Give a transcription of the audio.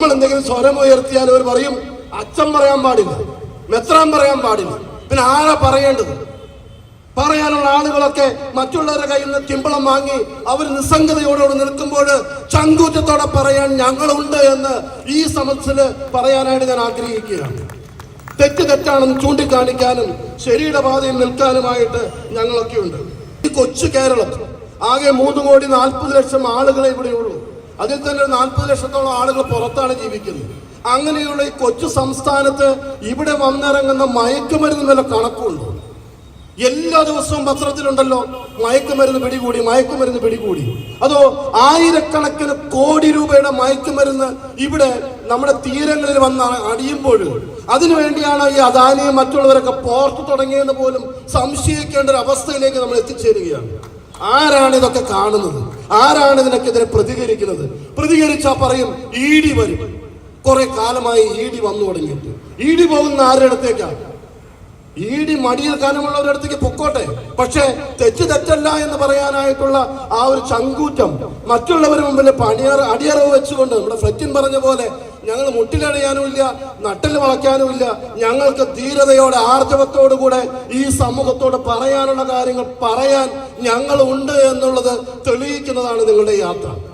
നമ്മൾ എന്തെങ്കിലും സ്വരം ഉയർത്തിയാൽ അവർ പറയും അച്ഛൻ പറയാൻ പാടില്ല മെത്രാൻ പറയാൻ പാടില്ല. പിന്നെ ആരാ പറയേണ്ടത്? പറയാനുള്ള ആളുകളൊക്കെ മറ്റുള്ളവരുടെ കയ്യിൽ നിന്ന് തിമ്പളം വാങ്ങി അവർ നിസ്സംഗതയോടുകൂടി നിൽക്കുമ്പോൾ ചങ്കൂറ്റത്തോടെ പറയാൻ ഞങ്ങളുണ്ട് എന്ന് ഈ സമസ്യയിൽ പറയാനായിട്ട് ഞാൻ ആഗ്രഹിക്കുകയാണ്. തെറ്റ് തെറ്റാണെന്ന് ചൂണ്ടിക്കാണിക്കാനും ശരിയുടെ പാതയിൽ നിൽക്കാനുമായിട്ട് ഞങ്ങളൊക്കെ ഉണ്ട് ഈ കൊച്ചു കേരളം ആകെ മൂന്ന് കോടി നാൽപ്പത് ലക്ഷം ആളുകളെ ഇവിടെയുള്ളൂ. അതിൽ തന്നെ ഒരു നാൽപ്പത് ലക്ഷത്തോളം ആളുകൾ പുറത്താണ് ജീവിക്കുന്നത്. അങ്ങനെയുള്ള ഈ കൊച്ചു സംസ്ഥാനത്ത് ഇവിടെ വന്നിറങ്ങുന്ന മയക്കുമരുന്ന് വില കണക്കുണ്ടോ. എല്ലാ ദിവസവും പത്രത്തിലുണ്ടല്ലോ മയക്കുമരുന്ന് പിടികൂടി മയക്കുമരുന്ന് പിടികൂടി. അതോ ആയിരക്കണക്കിന് കോടി രൂപയുടെ മയക്കുമരുന്ന് ഇവിടെ നമ്മുടെ തീരങ്ങളിൽ വന്ന് അടിയുമ്പോൾ അതിനുവേണ്ടിയാണ് ഈ അദാനിയും മറ്റുള്ളവരൊക്കെ പോർത്തു തുടങ്ങിയെന്ന് പോലും സംശയിക്കേണ്ട ഒരു അവസ്ഥയിലേക്ക് നമ്മൾ എത്തിച്ചേരുകയാണ്. ആരാണ് ഇതൊക്കെ കാണുന്നത്? ആരാണ് ഇതിനൊക്കെതിരെ പ്രതികരിക്കുന്നത്? പ്രതികരിച്ചാൽ പറയും ഇ ഡി വരും. കുറെ കാലമായി ഇ ഡി വന്നു തുടങ്ങിയിട്ട്. ഇ ഡി പോകുന്ന ആരുടെ അടുത്തേക്കാണ് ഈടി മടിയിൽ അടുത്തേക്ക് പൊക്കോട്ടെ. പക്ഷേ തെറ്റ് തെറ്റല്ല എന്ന് പറയാനായിട്ടുള്ള ആ ഒരു ചങ്കൂറ്റം മറ്റുള്ളവർ മുമ്പിൽ പണിയറ അടിയറവ് വെച്ചുകൊണ്ട് നമ്മുടെ ഫ്ലറ്റിൻ പറഞ്ഞ പോലെ ഞങ്ങൾ മുട്ടിലണിയാനുമില്ല നട്ടിൽ വളയ്ക്കാനുമില്ല ഞങ്ങൾക്ക് ധീരതയോടെ ആർജവത്തോടുകൂടെ ഈ സമൂഹത്തോട് പറയാനുള്ള കാര്യങ്ങൾ പറയാൻ ഞങ്ങൾ ഉണ്ട് എന്നുള്ളത് തെളിയിക്കുന്നതാണ് നിങ്ങളുടെ യാത്ര.